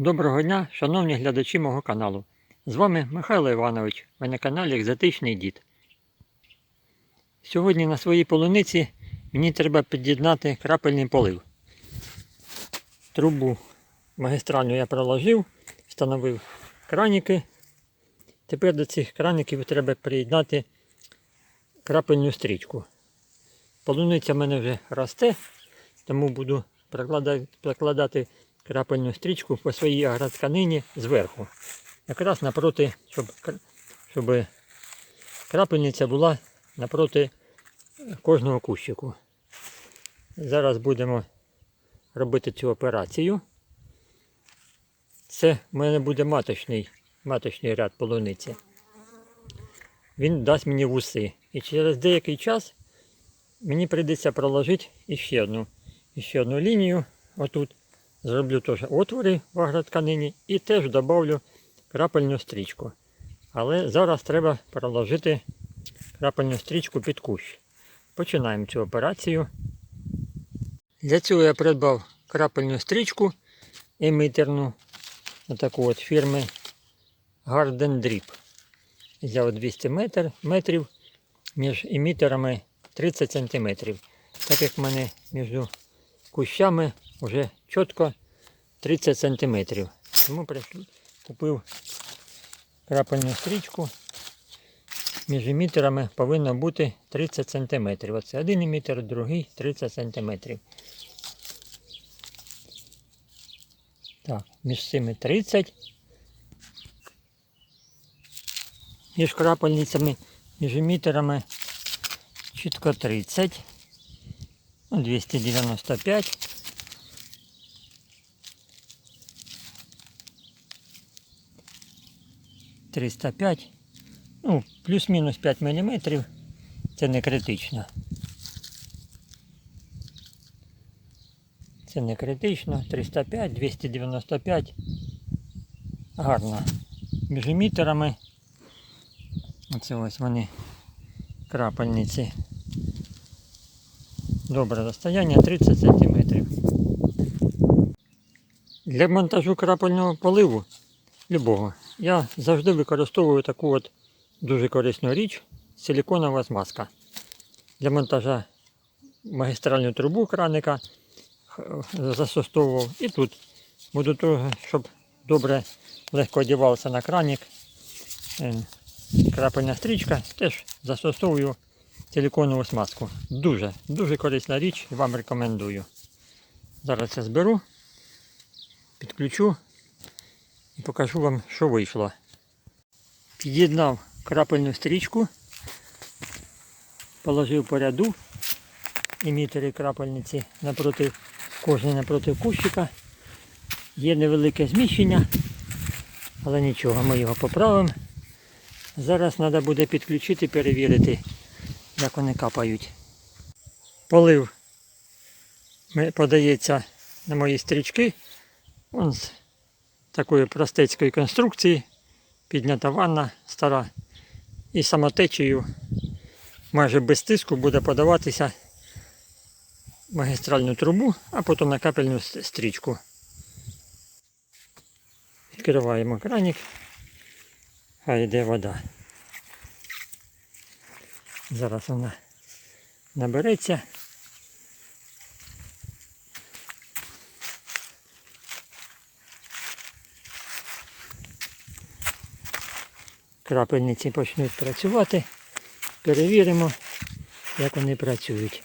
Доброго дня, шановні глядачі мого каналу. З вами Михайло Іванович, ви на каналі Екзотичний Дід. Сьогодні на своїй полуниці мені треба під'єднати крапельний полив. Трубу магістральну я проложив, встановив краніки. Тепер до цих краників треба приєднати крапельну стрічку. Полуниця в мене вже росте, тому буду прикладати крапельну стрічку по своїй агротканині зверху. Якраз напроти, щоб, щоб крапельниця була напроти кожного кущику. Зараз будемо робити цю операцію. Це в мене буде маточний, маточний ряд полуниці. Він дасть мені вуси. І через деякий час мені прийдеться проложити іще одну, іще одну лінію отут. Зроблю теж отвори в агротканині і теж додавлю крапельну стрічку. Але зараз треба проложити крапельну стрічку під кущ. Починаємо цю операцію. Для цього я придбав крапельну стрічку емітерну отаку от фірми Garden Drip. Взяв 200 метр, метрів між емітерами 30 см. Так як в мене між кущами вже чітко 30 см. Тому купив крапельну стрічку. Між емітерами повинно бути 30 см. Оце один емітер, другий 30 см. Так, між цими 30. Між крапельницями, між емітерами чітко 30. Ну, 295. Триста п'ять. Ну, плюс-мінус 5 мм. Це не критично. Це не критично. 305, 295. Гарно. Між емітерами. Оце ось вони крапельниці. Добре розстояння 30 см. Для монтажу крапельного поливу любого я завжди використовую таку от дуже корисну річ силіконова змазка. Для монтажа магістральну трубу краника застосовував. І тут буду того, щоб добре легко одягався на краник. е, Крапельна стрічка, теж застосовую силіконову смазку. Дуже, дуже корисна річ, вам рекомендую. Зараз я зберу, підключу покажу вам, що вийшло. Під'єднав крапельну стрічку, положив по ряду емітери крапельниці напроти, кожен напроти кущика. Є невелике зміщення, але нічого, ми його поправимо. Зараз треба буде підключити, перевірити, як вони капають. Полив подається на мої стрічки. Он такої простецької конструкції. Піднята ванна стара. І самотечею майже без тиску буде подаватися магістральну трубу, а потім на капельну стрічку. Відкриваємо краник. Хай йде вода. Зараз вона набереться. Крапельниці почнуть працювати. Перевіримо, як вони працюють.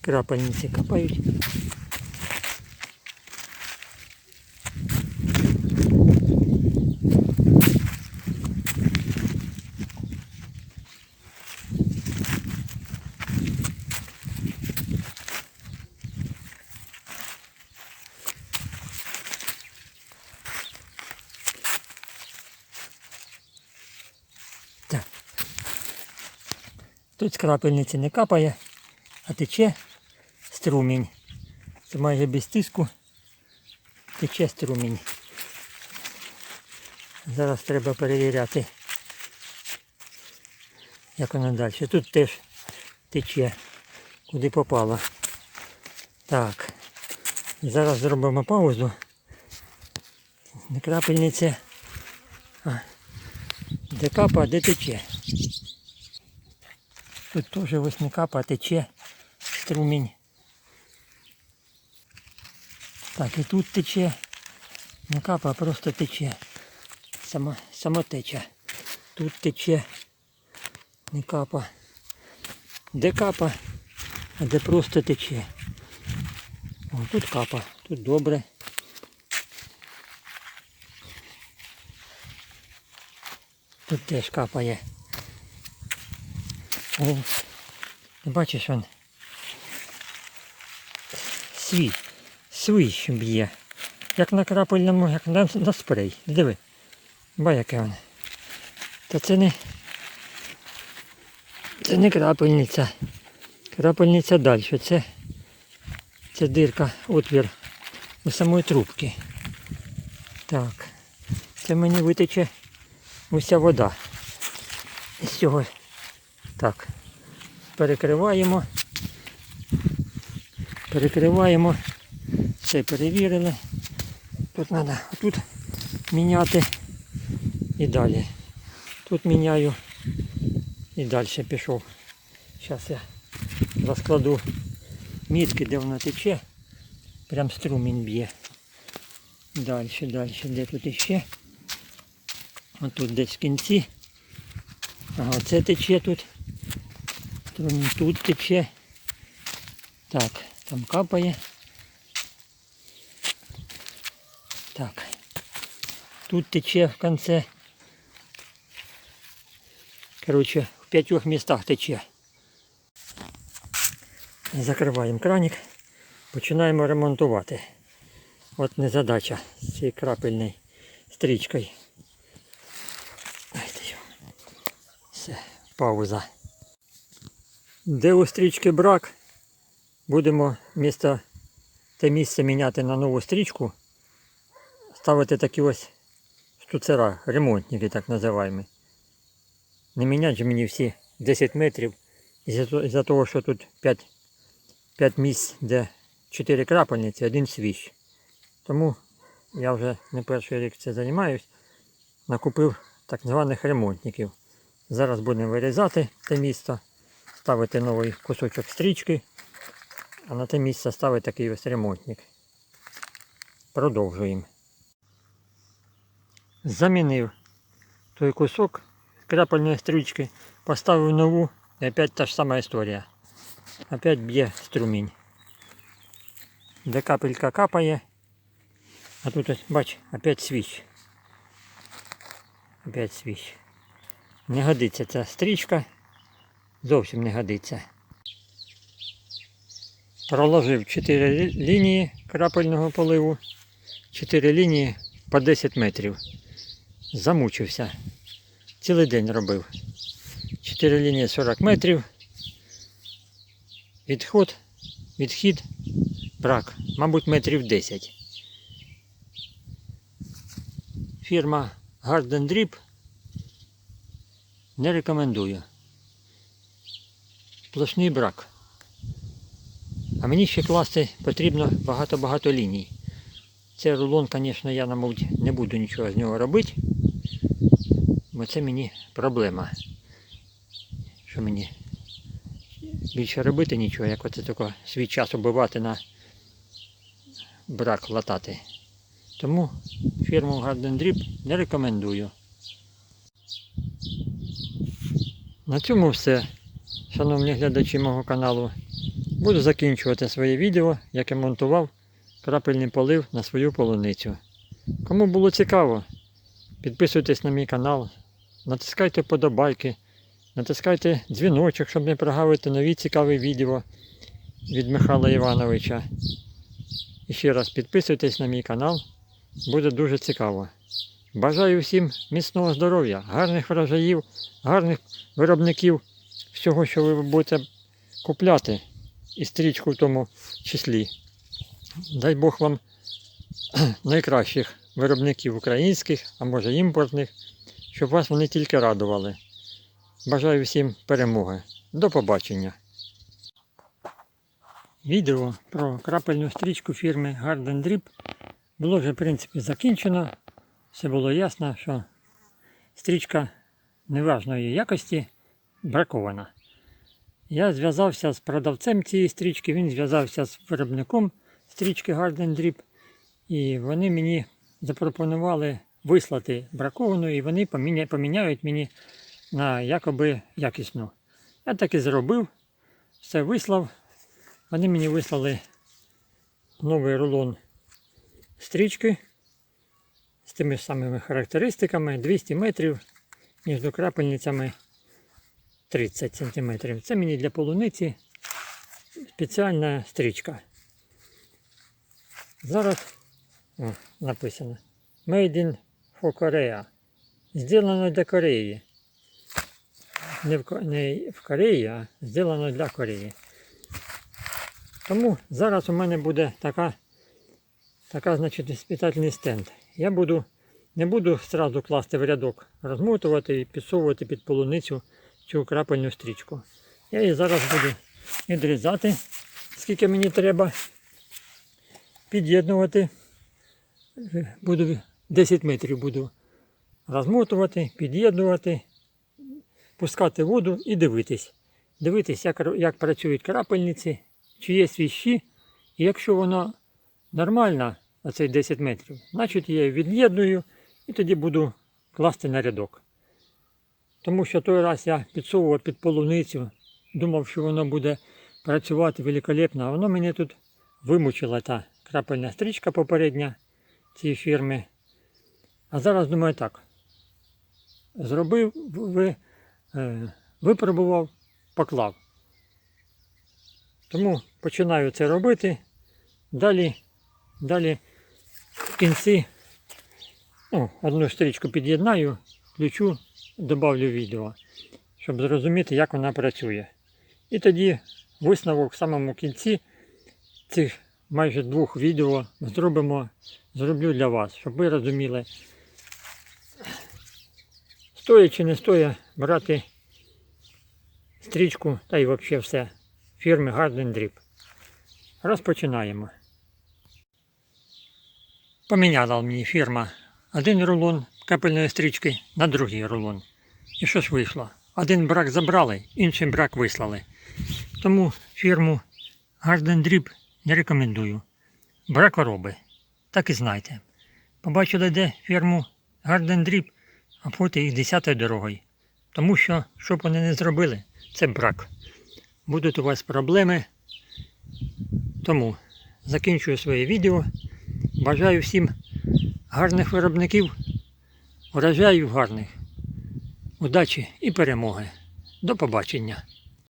Крапельниці капають. Тут з крапельниці не капає, а тече струмінь. Це майже без тиску тече струмінь. Зараз треба перевіряти, як воно далі. Тут теж тече, куди попало. Так. Зараз зробимо паузу. Не крапельниця. А, де капа, де тече. Тут теж ось не капа, тече струмінь. Так, і тут тече. Не капа, а просто тече. Само, самотеча. Тут тече. Не капа. Де капа, а де просто тече. О, тут капа, тут добре. Тут теж капає. О, ти бачиш он. Свій, свищ б'є. Як на крапельному, як на, на спрей. Диви. Ба яке воно. Та це не. Це не крапельниця. Крапельниця далі. Це, це дирка, отвір у самої трубки. Так. Це мені витече уся вода. Із цього. Так. Перекриваємо. Перекриваємо. Все перевірили. Тут треба тут міняти і далі. Тут міняю і далі пішов. Зараз я розкладу мітки, де вона тече. Прям струмінь б'є. Далі, далі, де тут іще. Отут десь в кінці. Ага, це тече тут. Струмінь тут тече. Так, там капає. Так. Тут тече в конце. Короче, в п'ятьох містах тече. Закриваємо краник. Починаємо ремонтувати. От незадача з цією крапельною стрічкою. Все, пауза. Де у стрічки брак, будемо місто, те місце міняти на нову стрічку. Ставити такі ось штуцера, ремонтники так називаємо. Не міняти же мені всі 10 метрів. Із-за того- що тут 5, 5 місць, де 4 крапельниці, один свіщ. Тому я вже не перший рік це займаюсь. Накупив так званих ремонтників. Зараз будемо вирізати те місце, ставити новий кусочок стрічки, а на те місце ставити такий ось ремонтник. Продовжуємо. Замінив той кусок крапельної стрічки, поставив нову і опять та ж сама історія. Опять б'є струмінь. Де капелька капає, а тут ось, бач, опять свіч. Опять свіч. Не годиться ця стрічка. Зовсім не годиться. Проложив 4 лінії крапельного поливу. 4 лінії по 10 метрів. Замучився. Цілий день робив. 4 лінії 40 метрів. Відход, відхід, брак, мабуть, метрів 10. Фірма Garden Drip не рекомендую. Сплошний брак. А мені ще класти потрібно багато-багато ліній. Цей рулон, звісно, я, мабуть, не буду нічого з нього робити. Бо це мені проблема. Що мені більше робити нічого, як оце тако свій час убивати на брак латати. Тому фірму Garden Drip не рекомендую. На цьому все, шановні глядачі мого каналу. Буду закінчувати своє відео, як я монтував крапельний полив на свою полуницю. Кому було цікаво, підписуйтесь на мій канал, натискайте подобайки, натискайте дзвіночок, щоб не прогавити нові цікаві відео від Михайла Івановича. І ще раз підписуйтесь на мій канал, буде дуже цікаво. Бажаю всім міцного здоров'я, гарних врожаїв, гарних виробників всього, що ви будете купляти. і стрічку в тому числі. Дай Бог вам найкращих виробників українських, а може імпортних, щоб вас вони тільки радували. Бажаю всім перемоги. До побачення. Відео про крапельну стрічку фірми Garden Drip було вже в принципі закінчено. Все було ясно, що стрічка неважної якості бракована. Я зв'язався з продавцем цієї стрічки, він зв'язався з виробником стрічки Garden Drip, і вони мені запропонували вислати браковану, і вони поміня- поміняють мені на якоби якісну. Я так і зробив, все вислав. Вони мені вислали новий рулон стрічки з тими ж самими характеристиками 200 метрів між крапельницями 30 см. Це мені для полуниці спеціальна стрічка. Зараз о, написано Made in for Korea. Зроблено для Кореї. Не в, не в Кореї, а зроблено для Кореї. Тому зараз у мене буде така, така значить, спитательний стенд. Я буду, не буду одразу класти в рядок, розмотувати і підсовувати під полуницю цю крапельну стрічку. Я її зараз буду відрізати, скільки мені треба, під'єднувати. Буду 10 метрів буду розмотувати, під'єднувати, пускати воду і дивитись. Дивитись, як, як працюють крапельниці, чи є свіщі. І якщо воно нормально, оцей 10 метрів, значить я її від'єдную і тоді буду класти на рядок. Тому що той раз я підсовував під полуницю, думав, що воно буде працювати великолепно, а воно мене тут вимучила та крапельна стрічка попередня цієї фірми. А зараз думаю так. Зробив, ви, е, випробував, поклав. Тому починаю це робити. Далі, далі в кінці ну, одну стрічку під'єднаю, включу, додавлю відео, щоб зрозуміти, як вона працює. І тоді висновок в самому кінці цих майже двох відео зробимо, зроблю для вас, щоб ви розуміли, стоїть чи не стоїть брати стрічку та й взагалі все фірми Garden Drip. Розпочинаємо. Поміняла мені фірма один рулон капельної стрічки на другий рулон. І що ж вийшло? Один брак забрали, інший брак вислали. Тому фірму Garden Drip не рекомендую. Брак хвороби. Так і знайте. Побачили, де фірму Garden Drip, а фото їх десятою дорогою. Тому що, що б вони не зробили, це брак. Будуть у вас проблеми. Тому закінчую своє відео. Бажаю всім гарних виробників, урожаїв гарних, удачі і перемоги. До побачення!